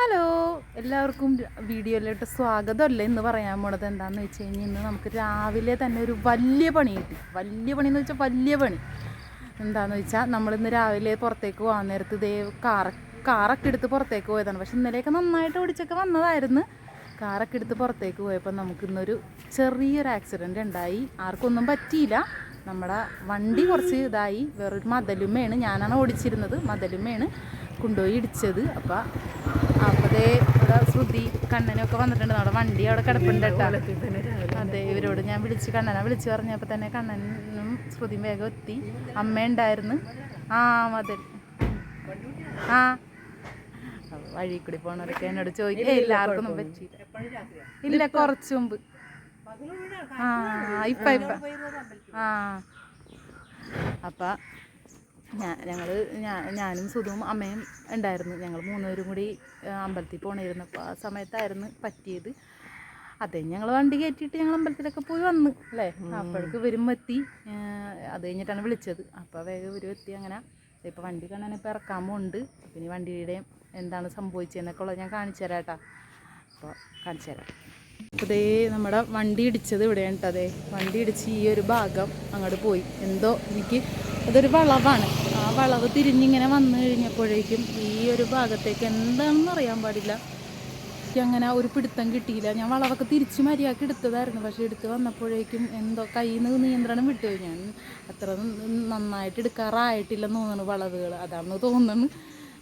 Hello എല്ലാവർക്കും വീഡിയോയിലോട്ട് സ്വാഗതമല്ല? എന്ന് പറയാൻ പോണത് എന്താണെന്ന് വെച്ച് കഴിഞ്ഞാൽ ഇന്ന് നമുക്ക് രാവിലെ തന്നെ ഒരു വലിയ പണി കിട്ടി. വലിയ പണി എന്ന് വെച്ചാൽ വലിയ പണി. എന്താണെന്ന് വെച്ചാൽ നമ്മളിന്ന് രാവിലെ പുറത്തേക്ക് പോകാൻ നേരത്ത് ഇതേ കാറ കാറൊക്കെ എടുത്ത് പുറത്തേക്ക് പോയതാണ്. പക്ഷെ ഇന്നലെയൊക്കെ നന്നായിട്ട് ഓടിച്ചൊക്കെ വന്നതായിരുന്നു. കാറൊക്കെ എടുത്ത് പുറത്തേക്ക് പോയപ്പോൾ നമുക്കിന്നൊരു ചെറിയൊരു ആക്സിഡന്റ് ഉണ്ടായി. ആർക്കൊന്നും പറ്റിയില്ല. നമ്മുടെ വണ്ടി കുറച്ച് ഇതായി. വേറൊരു മതലുമ്മയാണ്. ഞാനാണ് ഓടിച്ചിരുന്നത്. മതലുമ്മയാണ് കൊണ്ടുപോയി ഇടിച്ചത്. അപ്പം അപ്പതേ ഇവിടെ ശ്രുതി കണ്ണനൊക്കെ വന്നിട്ടുണ്ട്. നമ്മുടെ വണ്ടി അവിടെ കിടപ്പുണ്ട് കേട്ടോ. അതെ ഇവരോട് ഞാൻ വിളിച്ച് കണ്ണനെ വിളിച്ച് പറഞ്ഞപ്പോൾ തന്നെ കണ്ണനും ശ്രുതിയും വേഗം എത്തി. അമ്മ ഉണ്ടായിരുന്നു. ആ മതി ആ. വഴി കൂടി പോണവരൊക്കെ എന്നോട് ചോദിക്കും എല്ലാവർക്കും പറ്റിയില്ല. ഇല്ല കുറച്ച് മുമ്പ്. ആ ഇപ്പ ഇപ്പ. ആ. അപ്പം ഞാൻ ഞങ്ങൾ ഞാനും സുധുവും അമ്മയും ഉണ്ടായിരുന്നു. ഞങ്ങൾ മൂന്നുപേരും കൂടി അമ്പലത്തിൽ പോണായിരുന്നു. അപ്പോൾ ആ സമയത്തായിരുന്നു പറ്റിയത്. അത് ഞങ്ങൾ വണ്ടി കയറ്റിയിട്ട് ഞങ്ങൾ അമ്പലത്തിലൊക്കെ പോയി വന്ന് അല്ലേ? അപ്പോഴേക്ക് ഇവരും എത്തി. അത് കഴിഞ്ഞിട്ടാണ് വിളിച്ചത്. അപ്പോൾ വേഗം വരും എത്തി അങ്ങനെ. ഇപ്പോൾ വണ്ടി കാണാൻ ഇപ്പോൾ ഇറക്കാൻ പോകുന്നുണ്ട് പിന്നെ വണ്ടിയുടെ എന്താണ് സംഭവിച്ചതെന്നൊക്കെ ഉള്ളത് ഞാൻ കാണിച്ചു തരാം കേട്ടോ. അപ്പോൾ കാണിച്ചു തരാം. അതേ നമ്മുടെ വണ്ടി ഇടിച്ചത് ഇവിടെയാണ് കേട്ടോ. അതെ വണ്ടി ഇടിച്ച് ഈ ഒരു ഭാഗം അങ്ങോട്ട് പോയി. എന്തോ എനിക്ക് അതൊരു വളവാണ്. ആ വളവ് തിരിഞ്ഞിങ്ങനെ വന്നു കഴിഞ്ഞപ്പോഴേക്കും ഈ ഒരു ഭാഗത്തേക്ക് എന്താണെന്ന് അറിയാൻ പാടില്ല. അങ്ങനെ ഒരു പിടുത്തം കിട്ടിയില്ല. ഞാൻ വളവൊക്കെ തിരിച്ച് മര്യാദയ്ക്ക് എടുത്തതായിരുന്നു. പക്ഷേ എടുത്ത് വന്നപ്പോഴേക്കും എന്തോ കയ്യിൽ നിന്ന് നിയന്ത്രണം വിട്ടു ഞാൻ അത്ര നന്നായിട്ട് എടുക്കാറായിട്ടില്ലെന്ന് തോന്നുന്നു വളവുകൾ അതാണെന്ന് തോന്നുന്നു.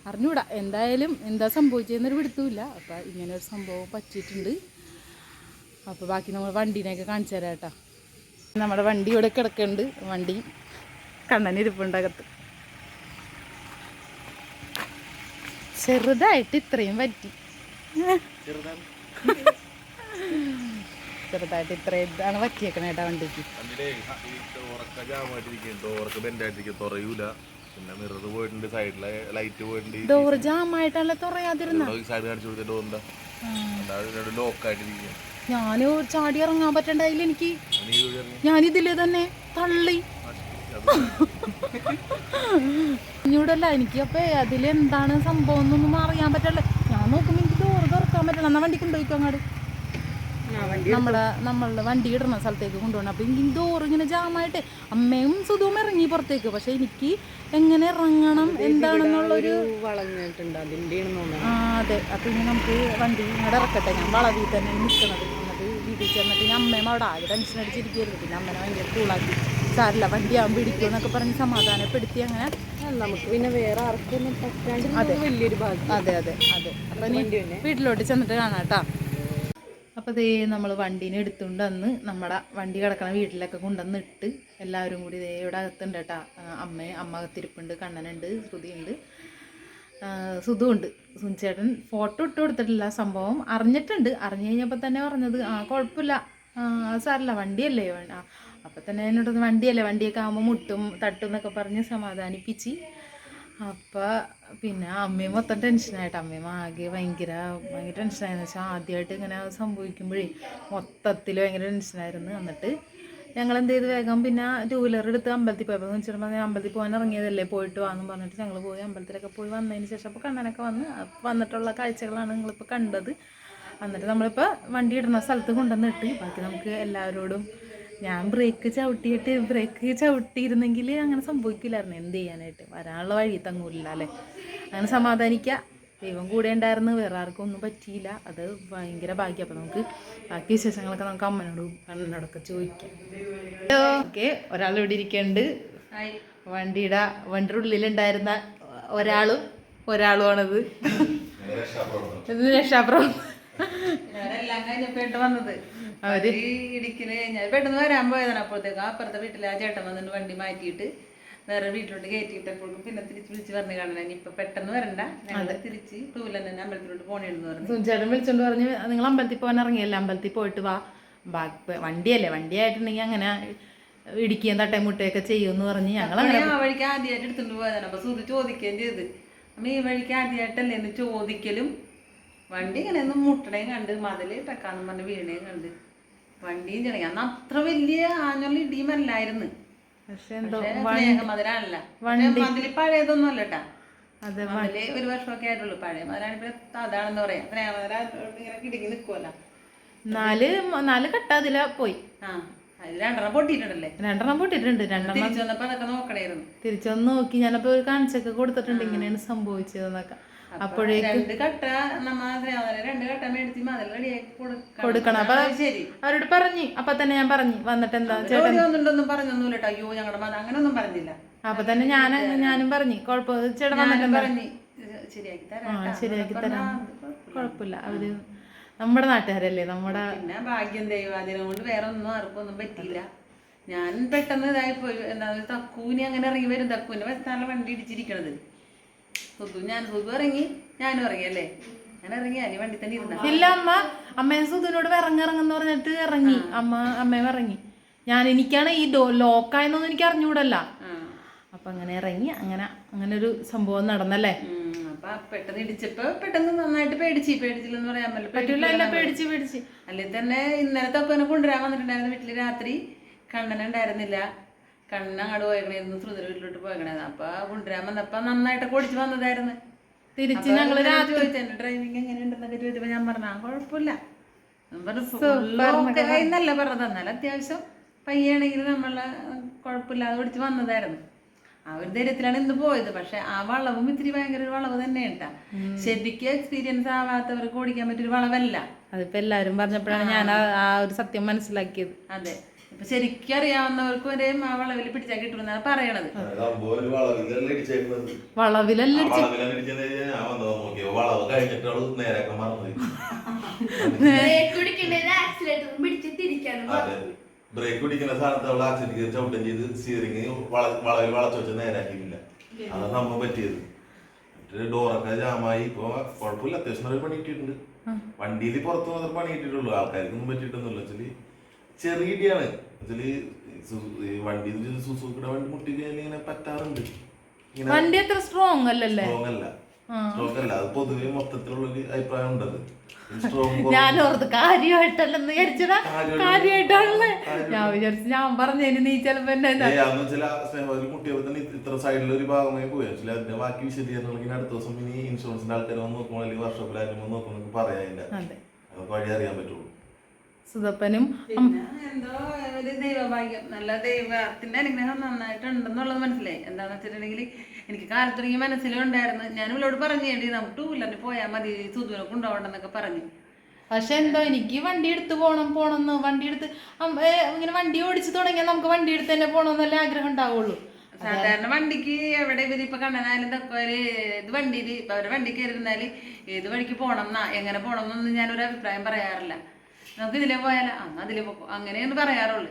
അറിഞ്ഞൂടാ. എന്തായാലും എന്താ സംഭവിച്ചതെന്നൊരു പിടുത്തമില്ല അപ്പം ഇങ്ങനെ ഒരു സംഭവം പറ്റിയിട്ടുണ്ട്. അപ്പോൾ ബാക്കി നമ്മൾ വണ്ടീനെയൊക്കെ കാണിച്ചു തരാം കേട്ടോ. നമ്മുടെ വണ്ടി ഇവിടെ കിടക്കുന്നുണ്ട്. വണ്ടി കണ്ണനിരിപ്പുണ്ടകത്ത്. ചെറുതായിട്ട് ഇത്രയും പറ്റി. ചെറുതായിട്ട് ഇത്രയും ഇതാണ് പറ്റിയേക്കണേ കേട്ടോ വണ്ടിക്ക്. പിന്നെ മിറർ പോയിട്ടുണ്ട് സൈഡിലെ ലൈറ്റ് പോയിട്ടുണ്ട്. ഡോർ ജാമായിട്ടല്ല തുറയാതിരുന്ന? സൈഡ് കാണിച്ചു കൊടുത്ത ഡോറിന്റെ ഞാൻ ചാടി ഇറങ്ങാൻ പറ്റണ്ടായില്ല എനിക്ക് ഞാനിതിൽ തന്നെ തള്ളി. ഇഞ്ഞൂടല്ല എനിക്ക് അപ്പൊ അതിലെന്താണ് സംഭവം എന്നൊന്നും അറിയാൻ പറ്റല്ല? ഞാൻ നോക്കുമ്പോ എനിക്ക് ഡോറ് തുറക്കാൻ പറ്റില്ല. എന്നാ വണ്ടി കൊണ്ടുപോയിക്കോ അങ്ങോട്ട് നമ്മളെ നമ്മളുടെ വണ്ടി ഇടുന്ന സ്ഥലത്തേക്ക് കൊണ്ടുപോകണം. അപ്പൊ എനിക്ക് ഡോറ് ഇങ്ങനെ ജാമായിട്ട് അമ്മയും സുധവും ഇറങ്ങി പുറത്തേക്ക്. പക്ഷെ എനിക്ക് എങ്ങനെ ഇറങ്ങണം എന്താണെന്നുള്ളൊരു വളഞ്ഞിട്ടുണ്ട് ആ അതെ അപ്പൊ ഇനി നമുക്ക് വണ്ടി ഇങ്ങോട്ട് ഇറക്കട്ടെ. ഞാൻ വളവിൽ തന്നെ നിൽക്കണത് എന്നിട്ട് വീട്ടിൽ ചെന്നിട്ട് അമ്മയും അവിടെ ആകെ ടെൻഷൻ അടിച്ചിരിക്കുകയായിരുന്നു. പിന്നെ അമ്മനെ ഭയങ്കര കൂളാക്കി സാരില്ല വണ്ടി ആകുമ്പോൾ ഇടിക്കും എന്നൊക്കെ പറഞ്ഞ് സമാധാനപ്പെടുത്തി അങ്ങനെ നമുക്ക് പിന്നെ വേറെ ആർക്കൊന്നും പറ്റാണ്ട് വലിയൊരു ഭാഗ്യം. അതെ അതെ അതെ. അപ്പൊ വീട്ടിലോട്ട് ചെന്നിട്ട് കാണാം കേട്ടോ. അപ്പോൾ ദേ നമ്മൾ വണ്ടീനെ എടുത്തുകൊണ്ട് വന്ന് നമ്മുടെ വണ്ടി കിടക്കണ വീട്ടിലൊക്കെ കൊണ്ടുവന്ന് ഇട്ട് എല്ലാവരും കൂടി ദേ ഇവിടെ അകത്തുണ്ട് കേട്ടോ. അമ്മ അമ്മ അകത്തിരിപ്പുണ്ട് കണ്ണനുണ്ട് ശ്രുതിയുണ്ട്. സുധുണ്ട് സുനിച്ചേട്ടൻ ഫോട്ടോ ഇട്ട് കൊടുത്തിട്ടില്ല സംഭവം അറിഞ്ഞിട്ടുണ്ട്. അറിഞ്ഞു കഴിഞ്ഞപ്പോൾ തന്നെ പറഞ്ഞത് ആ കുഴപ്പമില്ല. ആ അത് സാരല്ല വണ്ടിയല്ലേ വേണ്ട അപ്പം തന്നെ എന്നോട് വണ്ടിയല്ലേ? വണ്ടിയൊക്കെ ആകുമ്പോൾ മുട്ടും തട്ടും എന്നൊക്കെ പറഞ്ഞ് സമാധാനിപ്പിച്ച്. അപ്പോൾ പിന്നെ അമ്മയും മൊത്തം ടെൻഷനായിട്ട് അമ്മയും ആകെ ഭയങ്കര ഭയങ്കര ടെൻഷനായിരുന്നു വെച്ചാൽ ആദ്യമായിട്ട് ഇങ്ങനെ സംഭവിക്കുമ്പോഴേ മൊത്തത്തിൽ ഭയങ്കര ടെൻഷനായിരുന്നു എന്നിട്ട് ഞങ്ങൾ എന്ത് ചെയ്ത്? വേഗം പിന്നെ ടൂ വീലർ എടുത്ത് അമ്പലത്തിൽ പോയപ്പോൾ എന്ന് വെച്ചിട്ടുണ്ടെങ്കിൽ അമ്പലത്തിൽ പോകാൻ ഇറങ്ങിയതല്ലേ? പോയിട്ട് വാന്നും പറഞ്ഞിട്ട് ഞങ്ങൾ പോയി. അമ്പലത്തിലൊക്കെ പോയി വന്നതിന് ശേഷം അപ്പോൾ കണ്ണനൊക്കെ വന്ന് വന്നിട്ടുള്ള കാഴ്ചകളാണ് നിങ്ങളിപ്പോൾ കണ്ടത്. എന്നിട്ട് നമ്മളിപ്പോൾ വണ്ടി ഇടുന്ന സ്ഥലത്ത് കൊണ്ടുവന്നിട്ട് ബാക്കി നമുക്ക് എല്ലാവരോടും ഞാൻ ബ്രേക്ക് ചവിട്ടിയിട്ട് ബ്രേക്ക് ചവിട്ടിയിരുന്നെങ്കിൽ അങ്ങനെ സംഭവിക്കില്ലായിരുന്നു. എന്ത് ചെയ്യാനായിട്ട്? വരാനുള്ള വഴി തങ്ങൂല്ല അല്ലേ? അങ്ങനെ സമാധാനിക്കുക ദൈവം കൂടെ ഉണ്ടായിരുന്നു. വേറെ ആർക്കും ഒന്നും പറ്റിയില്ല. അത് ഭയങ്കര ഭാഗ്യം. അപ്പം നമുക്ക് ബാക്കി വിശേഷങ്ങളൊക്കെ നമുക്ക് അമ്മനോട് അണ്ണനോടൊക്കെ ചോദിക്കാം. ഓക്കെ ഒരാൾ ഇവിടെ ഇരിക്കുന്നുണ്ട് വണ്ടിയുടെ വണ്ടിയുടെ ഉള്ളിലുണ്ടായിരുന്ന ഒരാളും ഒരാളുമാണത്. രക്ഷാപ്രവർത്തനം. വന്നത്. അവർ ഇടിക്കൽ. ഞാൻ പെട്ടെന്ന് വരാൻ പോയതാണ് അപ്പോഴത്തേക്ക്. അപ്പുറത്തെ വീട്ടിലെ ആ ചേട്ടൻ വന്നിട്ട് വണ്ടി മാറ്റിയിട്ട് വേറെ വീട്ടിലോട്ട് കയറ്റിയിട്ടപ്പോഴും പിന്നെ തിരിച്ച് വിളിച്ച് പറഞ്ഞു കാണാൻ. ഇനിയിപ്പൊ പെട്ടെന്ന് വരണ്ട. ഞങ്ങൾ തിരിച്ച് ടൂ വീലർ തന്നെ അമ്പലത്തിലോട്ട് പോണേന്ന് പറഞ്ഞു. ചേട്ടൻ വിളിച്ചോണ്ട് പറഞ്ഞു നിങ്ങൾ അമ്പലത്തിൽ പോകാൻ ഇറങ്ങിയല്ലേ? അമ്പലത്തിൽ പോയിട്ട് വാ. ബാക്കി വണ്ടിയല്ലേ? വണ്ടിയായിട്ടുണ്ടെങ്കിൽ അങ്ങനെ ഇടിക്കുകയും തട്ടയും മുട്ടയൊക്കെ ചെയ്യുമെന്ന് പറഞ്ഞ് ഞങ്ങൾ ആ വഴിക്ക് ആദ്യമായിട്ട് എടുത്തുകൊണ്ട് പോയതാണ്. അപ്പൊ സുധി ചോദിക്കുകയും ചെയ്ത് അമ്മ ഈ വഴിക്ക് ആദ്യമായിട്ടല്ലേ എന്ന് ചോദിക്കലും? വണ്ടി ഇങ്ങനെ ഒന്ന് മുട്ടണേം കണ്ട് മതിൽ ടക്കാന്ന് പറഞ്ഞ് വീണേം കണ്ട്. വണ്ടിയും ചെണങ്ങി അന്ന് അത്ര വലിയ ആഞ്ഞുള്ള ഇടിയുമല്ലായിരുന്നു പക്ഷെ എന്തോ സ്നേഹമതിലല്ല മതിൽ പഴയതൊന്നും അല്ലട്ടാ അതെ അതിൽ ഒരു വർഷമൊക്കെ ആയിട്ടുള്ളൂ. പഴയ മതിലാണ് ഇപ്പൊ അതാണെന്ന് പറയാം. സ്നേഹമതില ഇങ്ങനെ കിടങ്ങി നിൽക്കുമല്ലോ നാല് നാല് കട്ട അതില പോയി. ആ രണ്ടെണ്ണം പൊട്ടിയിട്ടുണ്ടല്ലേ? രണ്ടെണ്ണം പൊട്ടിയിട്ടുണ്ട്. രണ്ടെണ്ണം തിരിച്ചു വന്നപ്പോ അതൊക്കെ നോക്കണായിരുന്നു. തിരിച്ചൊന്ന് നോക്കി ഞാനപ്പോ ഒരു കാണിച്ചൊക്കെ കൊടുത്തിട്ടുണ്ട്. ഇങ്ങനെയാണ് സംഭവിച്ചതെന്നൊക്കെ. അപ്പോഴേ രണ്ട് കട്ട നമ്മ സ്നേഹമതില രണ്ട് കട്ട മേടിച്ച് മതിൽ റെഡിയാക്കി കൊടുക്കണം. അപ്പൊ ശരി. അവരോട് പറഞ്ഞു. അപ്പൊ തന്നെ ഞാൻ പറഞ്ഞു. വന്നിട്ട് എന്താ ജോലി വന്നിട്ടൊന്നും പറഞ്ഞൊന്നുമില്ല കേട്ടോ അയ്യോ ഞങ്ങളുടെ അങ്ങനെ ഒന്നും പറഞ്ഞില്ല. അപ്പൊ തന്നെ ഞാൻ ഞാനും പറഞ്ഞു. കുഴപ്പം ചേട്ടൻ വന്നിട്ട് പറഞ്ഞു. ശരിയാക്കി തരാം കൊഴപ്പില്ല ശരിയാക്കി തരാം. കുഴപ്പമില്ല. കുഴപ്പമില്ല അവർ നമ്മുടെ നാട്ടുകാരല്ലേ? നമ്മുടെ പിന്നെ ഭാഗ്യം ദൈവാദിനം കൊണ്ട് വേറെ ഒന്നും ആർക്കും ഒന്നും പറ്റിയില്ല. ഞാൻ പെട്ടെന്ന് ഇതായി പോയി. എന്താ തക്കൂനി അങ്ങനെ ഇറങ്ങി വരും. തക്കൂന്റെ വശത്താണ് വണ്ടി ഇടിച്ചിരിക്കണത്. സുധു ഞാൻ സുധു ഇറങ്ങി ഞാനും ഇറങ്ങി അല്ലേ? ഞാൻ ഇറങ്ങി അനി വണ്ടി തന്നെ ഇരുന്ന. ഇല്ല അമ്മ. അമ്മയും സുധുനോട് ഇറങ്ങി ഇറങ്ങുന്ന പറഞ്ഞിട്ട് ഇറങ്ങി. അമ്മ അമ്മയും ഇറങ്ങി. ഞാൻ എനിക്കാണ് ഈ ഡോ ലോക്കായെന്നൊന്നും എനിക്ക് അറിഞ്ഞൂടല്ല. അപ്പൊ അങ്ങനെ ഇറങ്ങി. അങ്ങനെ അങ്ങനെ ഒരു സംഭവം നടന്നല്ലേ? അപ്പൊ പെട്ടെന്ന് ഇടിച്ചപ്പോ പെട്ടെന്ന് നന്നായിട്ട് പേടിച്ച്. പേടിച്ചില്ലെന്ന് പറയാൻ പറ്റില്ല. പറ്റൂല അല്ല പേടിച്ച് പേടിച്ച്. അല്ലെങ്കിൽ തന്നെ ഇന്നലെ തൊക്കെ കൊണ്ടുവരാൻ വന്നിട്ടുണ്ടായിരുന്നു വീട്ടിൽ. രാത്രി കണ്ണൻ ഉണ്ടായിരുന്നില്ല പോയക്കണേന്ന് ശ്രുതിര വീട്ടിലോട്ട് പോയക്കണേന്ന്. അപ്പൊ കൊണ്ടുവരാൻ വന്നപ്പോ നന്നായിട്ട് കൊടിച്ച് വന്നതായിരുന്നു. തിരിച്ച് ഞങ്ങൾ ചോദിച്ചു എന്റെ ഡ്രൈവിംഗ് എങ്ങനെയുണ്ടെന്നൊക്കെ ചോദിച്ചപ്പോ ഞാൻ പറഞ്ഞു കുഴപ്പമില്ല. എന്നല്ല പറഞ്ഞത്. എന്നാലും അത്യാവശ്യം പയ്യാണെങ്കിൽ നമ്മളെ കുഴപ്പമില്ലാതെ ഓടിച്ച് വന്നതായിരുന്നു. ആ ഒരു ധൈര്യത്തിലാണ് ഇന്ന് പോയത്. പക്ഷെ ആ വളവും ഇത്തിരി ഭയങ്കര ഒരു വളവ് തന്നെ ട്ടാ. ശരിക്ക് എക്സ്പീരിയൻസ് ആവാത്തവർക്ക് ഓടിക്കാൻ പറ്റിയൊരു വളവല്ല. അതിപ്പോ എല്ലാരും പറഞ്ഞപ്പോഴാണ് ഞാൻ ആ ഒരു സത്യം മനസ്സിലാക്കിയത്. അതെ. ഇപ്പൊ ശരിക്കും അറിയാവുന്നവർക്ക് വരെയും ആ വളവിൽ പിടിച്ചാൽ കിട്ടുമെന്നാണ് പറയണത്. സംഭവം ഒരു വളവിലല്ലേ ബ്രേക്ക് പിടിക്കുന്ന സ്ഥാനത്ത് അവൾ ആക്സിഡന്റ് ചവിട്ടം ചെയ്ത് സ്റ്റിയറിംഗ് വളവിൽ വളച്ചു വെച്ച് നേരാക്കിയില്ല അതാണ് നമ്മ പറ്റിയത്. ഡോറൊക്കെ ജാമായി. ഇപ്പൊ കുഴപ്പമില്ല. അത്യാവശ്യം പണി കിട്ടിയിട്ടുണ്ട്. വണ്ടിയിൽ പുറത്ത് മാത്രം പണി കിട്ടിയിട്ടുള്ളൂ. ആൾക്കാർക്കൊന്നും പറ്റിയിട്ടൊന്നുമില്ല. വെച്ചാൽ ചെറിയ ഇടിയാണ്. ഈ വണ്ടി സുസുക്കിയുടെ വണ്ടി മുട്ടി കഴിഞ്ഞാൽ ഇങ്ങനെ പറ്റാറുണ്ട്. വണ്ടി അത്ര സ്ട്രോങ് അല്ലല്ലേ? സ്ട്രോങ് അല്ല. സ്ട്രോങ് അല്ല. അത് പൊതുവെ മൊത്തത്തിലുള്ള ഒരു അഭിപ്രായം ഉണ്ടത്. ഞാൻ ഓർത്ത് കാര്യമായിട്ടല്ലെന്ന് വിചാരിച്ചടാ കാര്യമായിട്ടാണല്ലേ? ഞാൻ വിചാരിച്ചു ഞാൻ പറഞ്ഞതിന് നീ ചിലപ്പോ കുട്ടികൾ തന്നെ ഇത്ര സൈഡിൽ ഒരു ഭാഗമായി പോയി. ചില അതിന്റെ ബാക്കി വിശദീകരണങ്ങൾ അടുത്ത ദിവസം ഇനി ഇൻഷുറൻസിന്റെ ആൾക്കാർ വന്ന് നോക്കുമ്പോൾ അല്ലെങ്കിൽ വർഷോപ്പിലാരും വന്ന് നോക്കുമ്പോൾ പറയാനില്ല. അതെ. നമുക്ക് വഴി അറിയാൻ പറ്റുള്ളൂ. സുധപ്പനും പിന്നെ എന്തോ ഒരു ദൈവഭാഗ്യം. നല്ല ദൈവത്തിന്റെ അനുഗ്രഹം നന്നായിട്ടുണ്ടെന്നുള്ളത് മനസ്സിലായി. എന്താന്ന് വെച്ചിട്ടുണ്ടെങ്കിൽ എനിക്ക് കാലത്തുടങ്ങി മനസ്സിലും ഉണ്ടായിരുന്നു ഞാൻ ഇവളോട് പറഞ്ഞേണ്ടി നമുക്ക് ടൂ വീലറിന് പോയാൽ മതി. സുധുവിനെ കൊണ്ടുപോകണ്ടെന്നൊക്കെ പറഞ്ഞു. പക്ഷെ എന്തോ എനിക്ക് വണ്ടി എടുത്ത് പോണം പോണെന്ന്. വണ്ടി എടുത്ത് ഇങ്ങനെ വണ്ടി ഓടിച്ചു തുടങ്ങിയാൽ നമുക്ക് വണ്ടി എടുത്ത് തന്നെ പോകണമെന്നല്ല ആഗ്രഹം ഉണ്ടാവുള്ളൂ. സാധാരണ വണ്ടിക്ക് എവിടെ ഇവർ ഇപ്പൊ കണ്ണനായാലും തക്കോൽ ഇത് വണ്ടിയിൽ ഇപ്പൊ അവരുടെ വണ്ടി കയറിയിരുന്നാൽ ഏത് വഴിക്ക് പോണം എന്നാ എങ്ങനെ പോണം എന്നൊന്നും ഞാനൊരു അഭിപ്രായം പറയാറില്ല. നമുക്ക് ഇതിലേ പോയാലോ? അന്ന് അതിലേ പോകും അങ്ങനെയാണ് പറയാറുള്ളു.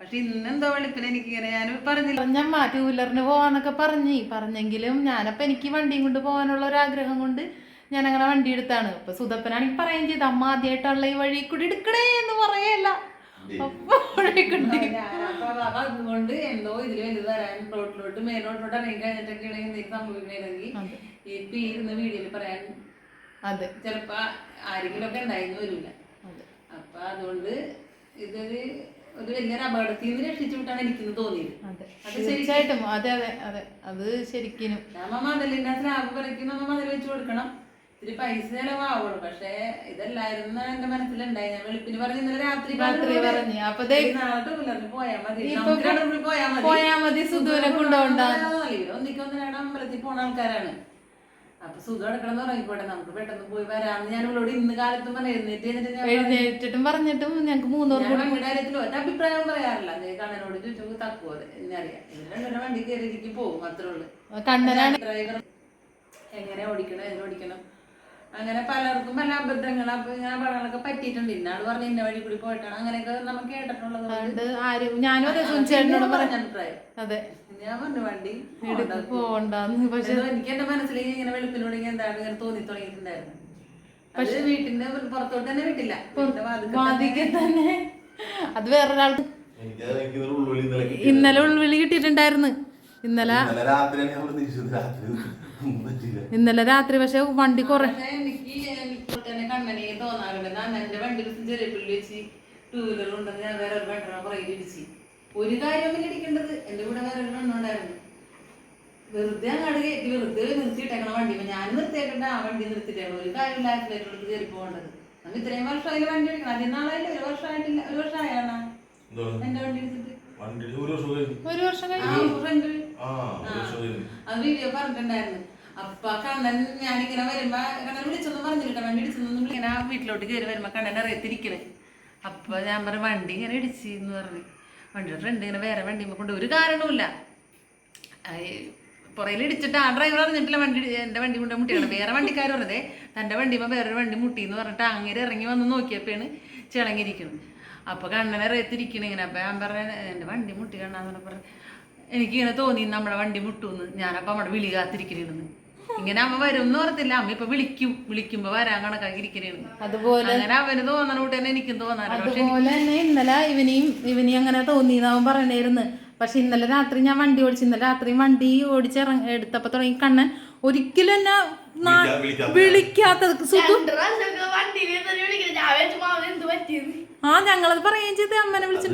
പക്ഷെ ഇന്നെന്തോ വെളുപ്പിന് എനിക്കിങ്ങനെ ഞാൻ പറഞ്ഞില്ല. ഞാൻ ടൂ വീലറിന് പോവാന്നൊക്കെ പറഞ്ഞു. പറഞ്ഞെങ്കിലും ഞാനപ്പോൾ എനിക്ക് വണ്ടിയും കൊണ്ട് പോകാനുള്ള ഒരു ആഗ്രഹം കൊണ്ട് ഞാൻ അങ്ങനെ വണ്ടി എടുത്താണ്. ഇപ്പൊ സുതപ്പനാണെങ്കിൽ പറയുകയും ചെയ്ത് അമ്മ ആദ്യമായിട്ടുള്ള ഈ വഴി കൂടി എടുക്കണേ എന്ന് പറയല്ല. അപ്പൊ വഴി കൂടി ഞാനപ്പോ അപ്പൊ അതുകൊണ്ട് എന്തോ ഇതിൽ വലുത് വരാൻ റോട്ടിലോട്ട് മെയിൻ റോഡിലോട്ട് ഇറങ്ങി കഴിഞ്ഞിട്ടൊക്കെയാണ് എന്തെങ്കിലും സംഭവിക്കണമെങ്കിൽ. ഇപ്പൊ ഈ ഇരുന്ന് വീഡിയോയിൽ പറയാൻ അതെ. ചിലപ്പോ ആരെങ്കിലും ഒക്കെ ഉണ്ടായിരുന്നു വരില്ല അപ്പൊ അതുകൊണ്ട് ഇതൊരു ഒരു വലിയൊരു അപകടത്തിൽ നിന്ന് രക്ഷിച്ചു വിട്ടാണ് എനിക്കിന്ന് തോന്നിയത്. അതെ. അത് തീർച്ചയായിട്ടും. അതെ അതെ അതെ. അത് ശരിക്കും നമ്മ മതിലിന്റെ സ്ലാബ് പറയ്ക്ക് നമ്മ മതിൽ വെച്ച് കൊടുക്കണം. ഇത്തിരി പൈസ ചെലവാവുള്ളൂ പക്ഷേ ഇതല്ലായിരുന്നു എന്റെ മനസ്സിലുണ്ടായി ഞാൻ വെളുപ്പിന് പറഞ്ഞു ഇന്നലെ രാത്രി പറഞ്ഞ്. അപ്പൊ നാളെ പോയാ മതി. പോയാ മതി. സുധുവിനെ കൊണ്ടുപോകണ്ട. ഒന്നിക്കൊന്നിനാണ് അമ്പലത്തിൽ പോണ ആൾക്കാരാണ്. അപ്പൊ സുഖം എടുക്കണം ഇറങ്ങിക്കോട്ടെ നമുക്ക് പെട്ടെന്ന് പോയി വരാമെന്ന് ഞാൻ ഇവളോട് ഇന്ന് കാലത്തും പറഞ്ഞു എഴുന്നേറ്റ് എഴുന്നേറ്റിട്ടും പറഞ്ഞിട്ടും ഞങ്ങൾക്ക് മൂന്നൂർ കൂടെ കാര്യത്തിൽ ഒറ്റ അഭിപ്രായം പറയാറില്ല. കണ്ണനോട് ചോദിച്ചു തക്കുവോ? എന്നറിയാം രണ്ടെണ്ണം വണ്ടി കയറിയിരിക്കും പോകും അത്രേ ഉള്ളൂ. കണ്ണനാണ് ഡ്രൈവർ എങ്ങനെ ഓടിക്കണം എങ്ങനെ ഓടിക്കണം? അങ്ങനെ പലർക്കും പല അബദ്ധങ്ങൾ അപ്പൊ ഇങ്ങനെ അപകടങ്ങളൊക്കെ പറ്റിയിട്ടുണ്ട്. ഇന്നാൾ പറഞ്ഞ ഇന്ന വഴി കൂടി പോയിട്ടാണ്. അങ്ങനെയൊക്കെ നമുക്ക് കേട്ടിട്ടുള്ളത് ഞാനും അതെ സുനിച്ചേട്ടനോട് പറഞ്ഞ അഭിപ്രായം അതെ. ഞാൻ പറഞ്ഞു വണ്ടി പക്ഷെ എനിക്ക് എന്റെ മനസ്സിലേക്ക് ഇങ്ങനെ വെളുപ്പിനോട് എന്താണ് ഇങ്ങനെ തോന്നി തുടങ്ങിയിട്ടുണ്ടായിരുന്നു. പക്ഷെ വീട്ടിന്റെ പുറത്തോട്ട് തന്നെ വിട്ടില്ല. തന്നെ. അത് വേറൊരാൾക്ക് ഇന്നലെ ഉൾവിളി കിട്ടിയിട്ടുണ്ടായിരുന്നു. ഇന്നലെ ഇന്നലെ രാത്രി ഇന്നലെ രാത്രി പക്ഷെ വണ്ടി കൊറേ കണ്ണനെ തോന്നാറുണ്ട്. എന്റെ വണ്ടിയിൽ ചെറിയ പുള്ളി വെച്ച് ടൂ വീലർ ഉണ്ടെന്ന് ഞാൻ വേറെ ഒരു വെട്ടണ പുറകിൽ ഇടിച്ച്. ഒരു കാര്യമൊന്നും ഇടിക്കേണ്ടത് എന്റെ കൂടെ വേറെ ഒരു പെണ്ണുണ്ടായിരുന്നു വെറുതെ നടുകെ വെറുതെ നിർത്തിയിട്ടേക്കണം വണ്ടി. ഞാൻ നിർത്തിയേക്കണ്ട. ആ വണ്ടി നിർത്തിയിട്ടേക്കണം. ഒരു കാര്യമില്ല ആക്സിലേറ്റർ എടുത്ത് കയറി പോകേണ്ടത്. നമുക്ക് ഇത്രയും വർഷം അതിൽ വണ്ടി എടുക്കണം. അതിൽ നാളായില്ല? ഒരു വർഷമായിട്ടില്ല. ഒരു വർഷമായാണ്? എന്റെ വണ്ടി എടുത്തിട്ട്. വണ്ടി ഒരു വർഷം അത് വീഡിയോ പറഞ്ഞിട്ടുണ്ടായിരുന്നു. അപ്പൊ കണ്ണൻ ഞാനിങ്ങനെ വരുമ്പോ കണ്ണൻ വിളിച്ചൊന്നും പറഞ്ഞില്ല വണ്ടി ഇടിച്ചൊന്നും ഇങ്ങനെ ആ വീട്ടിലോട്ട് കയറി വരുമ്പോ കണ്ണൻ അറിയത്തിരിക്കണേ. അപ്പൊ ഞാൻ പറഞ്ഞു വണ്ടി ഇങ്ങനെ ഇടിച്ചു എന്ന് പറഞ്ഞു. വണ്ടിയുടെ ഫ്രണ്ട് ഇങ്ങനെ വേറെ വണ്ടി കൊണ്ട് ഒരു കാരണവുമില്ല. പുറയിൽ ഇടിച്ചിട്ട് ആ ഡ്രൈവർ അറിഞ്ഞിട്ടില്ല വണ്ടി എന്റെ വണ്ടി കൊണ്ട് മുട്ടിയാണ് വേറെ വണ്ടിക്കാർ പറഞ്ഞതേ തന്റെ വണ്ടിയുമ്പോൾ വേറൊരു വണ്ടി മുട്ടി എന്ന് പറഞ്ഞിട്ട് അങ്ങനെ ഇറങ്ങി വന്ന് നോക്കിയപ്പോഴാണ് ചിളങ്ങിയിരിക്കുന്നത് അപ്പോൾ കണ്ണനെ അറിയത്തിരിക്കണ ഇങ്ങനെ. അപ്പോൾ ഞാൻ പറഞ്ഞ എന്റെ വണ്ടി മുട്ടി കണ്ണാന്ന് പറഞ്ഞു എനിക്കിങ്ങനെ തോന്നി നമ്മുടെ വണ്ടി മുട്ടൂന്ന്. ഞാനപ്പോൾ നമ്മുടെ വിളി കാത്തിരിക്കണേന്ന്. ഇങ്ങനെ അമ്മ വരും എന്ന് ഓർത്തില്ല അമ്മ ഇപ്പൊ വിളിക്കും. വിളിക്കുമ്പോ വരാൻ കണക്കാക്കി ഇരിക്കണേന്ന്. അതുപോലെ അങ്ങനെ അവന് തോന്നണ കൂട്ടി തന്നെ എനിക്കും തോന്നാറുണ്ട്. പക്ഷെ അതുപോലെ തന്നെ ഇന്നലെ ഇവനെയും ഇവനി അങ്ങനെ തോന്നിയെന്ന് പറഞ്ഞായിരുന്നു പക്ഷെ ഇന്നലെ രാത്രി ഞാൻ വണ്ടി ഓടിച്ചു ഇന്നലെ രാത്രി വണ്ടി ഓടിച്ചിറങ്ങി എടുത്തപ്പോ തുടങ്ങി കണ്ണൻ ഒരിക്കലും എന്നെ വിളിക്കാത്തത്. ആ ഞങ്ങളത് പറയുകയും ചെയ്ത്. അമ്മനെ വിളിച്ചു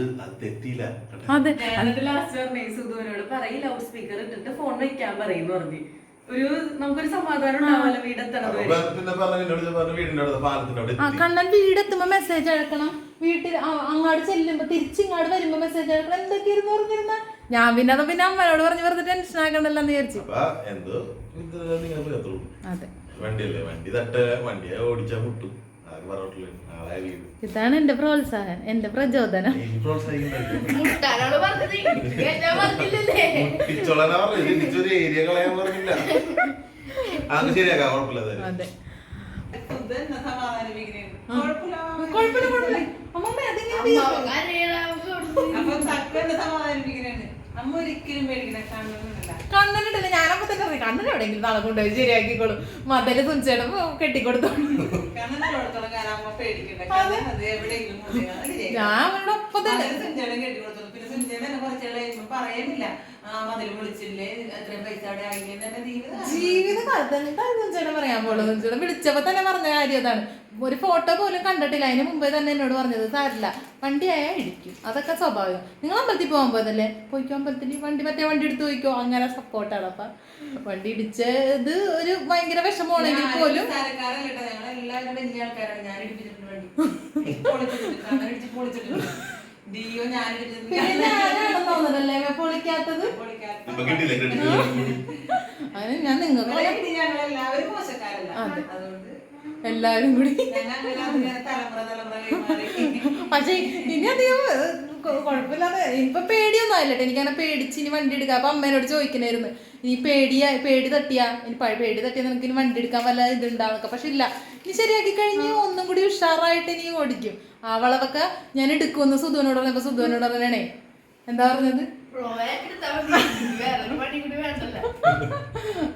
അത് ലൗഡ് സ്പീക്കർ ഇട്ടിട്ട് ഫോൺ വെക്കാൻ പറയും പറഞ്ഞു. ഒരു നമുക്കൊരു സമാധാനം ഉണ്ടാവല്ലോ വീടെത്തണത് ആ കണ്ണൻ വീടെത്തുമ്പോ മെസ്സേജ് അയക്കണം. വീട്ടിൽ അങ്ങാട് ചെല്ലുമ്പോ തിരിച്ചിങ്ങാട് വരുമ്പോ മെസ്സേജ് അയക്കണം. എന്തൊക്കെയായിരുന്നു പറഞ്ഞിരുന്ന? ഞാൻ പിന്നെ അത് പിന്നെ അമ്മയോട് പറഞ്ഞു വെറുതെ ടെൻഷൻ ആക്കണ്ടല്ലോ എന്ന് വിചാരിച്ചു. അപ്പൊ എന്തോ ഇത് നിങ്ങൾ പറയത്തുള്ളൂ അതെ. വണ്ടിയല്ലേ? വണ്ടി തട്ട വണ്ടിയെ ഓടിച്ചാ മുട്ടും. ഇതാണ് എന്റെ പ്രോത്സാഹനം എന്റെ പ്രചോദനം കുഴപ്പമില്ല. കുഴപ്പമില്ല അമ്മമ്മ അതിങ്ങനെ അമ്മാവൻ അമ്മ ഒരിക്കലും മേടിക്കണ കണ്ണനിട്ടില്ല ഞാനപ്പോ തന്നെ പറയും കണ്ണൻ എവിടെയെങ്കിലും നാളെ കൊണ്ടുപോയി ശരിയാക്കിക്കോളും. മതൽ തുഞ്ചേടും കെട്ടിക്കൊടുത്തു കണ്ണിനോടത്തോളം കാലം അമ്മ പേടിക്കണ്ട. കാരണം അത് എവിടെയെങ്കിലും മുറിയാ. അത് ശരിയാ. ഞാൻ ഒപ്പം തന്നെ. പിന്നെ കുറച്ച് കഴിയുമ്പോ ജീവിതകാലത്ത് എന്താ തുഞ്ചേടൻ പറയാൻ പോളൂ തുഞ്ചേടൻ വിളിച്ചപ്പോ തന്നെ പറഞ്ഞ കാര്യം അതാണ്. ഒരു ഫോട്ടോ പോലും കണ്ടിട്ടില്ല. അതിന് മുമ്പേ തന്നെ എന്നോട് പറഞ്ഞത് സാരില്ല വണ്ടി ആയാൽ ഇടിക്കും. അതൊക്കെ സ്വാഭാവികം നിങ്ങൾ അമ്പലത്തിൽ പോകാൻ പോയതല്ലേ പോയിക്കോ അമ്പലത്തിൽ. വണ്ടി മറ്റേ വണ്ടി എടുത്ത് പോയിക്കോ. അങ്ങനെ സപ്പോർട്ടാണ് അപ്പൊ വണ്ടി ഇടിച്ചത് ഒരു ഭയങ്കര വിഷമമാണെങ്കിൽ പോലും അങ്ങനെ ഇടിച്ച് ഞാൻ മോശക്കാരല്ല. അതുകൊണ്ട് എല്ലാവരും കൂടി. പക്ഷെ ഇനി അധികം കുഴപ്പമില്ലാതെ ഇപ്പൊ പേടിയൊന്നും ആയില്ലട്ടെ. എനിക്കങ്ങനെ പേടിച്ച് ഇനി വണ്ടി എടുക്കാം. അപ്പൊ അമ്മേനോട് ചോദിക്കണായിരുന്നു. ഇനി പേടിയാ പേടി തട്ടിയാ? ഇനി പേടി തട്ടിയാ നിനക്ക് ഇനി വണ്ടി എടുക്കാൻ വല്ല ഇതുണ്ടാവുക പക്ഷെ ഇല്ല. ഇനി ശരിയാക്കി കഴിഞ്ഞ് ഒന്നും കൂടി ഉഷാറായിട്ട് ഇനി ഓടിക്കും. ആ വളവൊക്കെ ഞാൻ എടുക്കുമെന്ന് സുധുവിനോട് പറഞ്ഞപ്പോ സുധുവിനോട് പറഞ്ഞേ എന്താ പറഞ്ഞത്?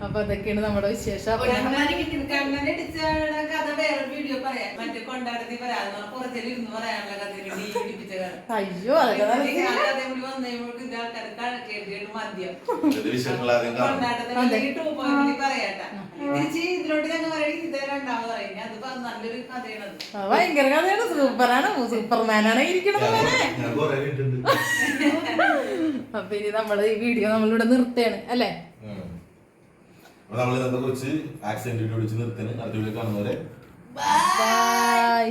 അപ്പൊ അതൊക്കെയാണ് നമ്മുടെ വിശേഷം അയ്യോ അതൊക്കെ നല്ല ആ കഥ കൂടി വന്നപ്പോഴേക്ക് ഇത് ആൾക്കാർ കേട്ടിട്ട് മദ്യം. ഭയങ്കര കഥയാണ്. സൂപ്പറാണ്. സൂപ്പർമാനാണ് ഇരിക്കണത് അപ്പൊ ഇനി നമ്മൾ ഈ വീഡിയോ നമ്മളിവിടെ നിർത്തേണ് അല്ലേ. നമ്മൾ ഇന്നത്തെ കുറിച്ച് ആക്സിഡന്റ് വിളിച്ച് നിർത്തുന്നു അടുത്ത വീഡിയോ കാണുന്നവരെ. ബൈ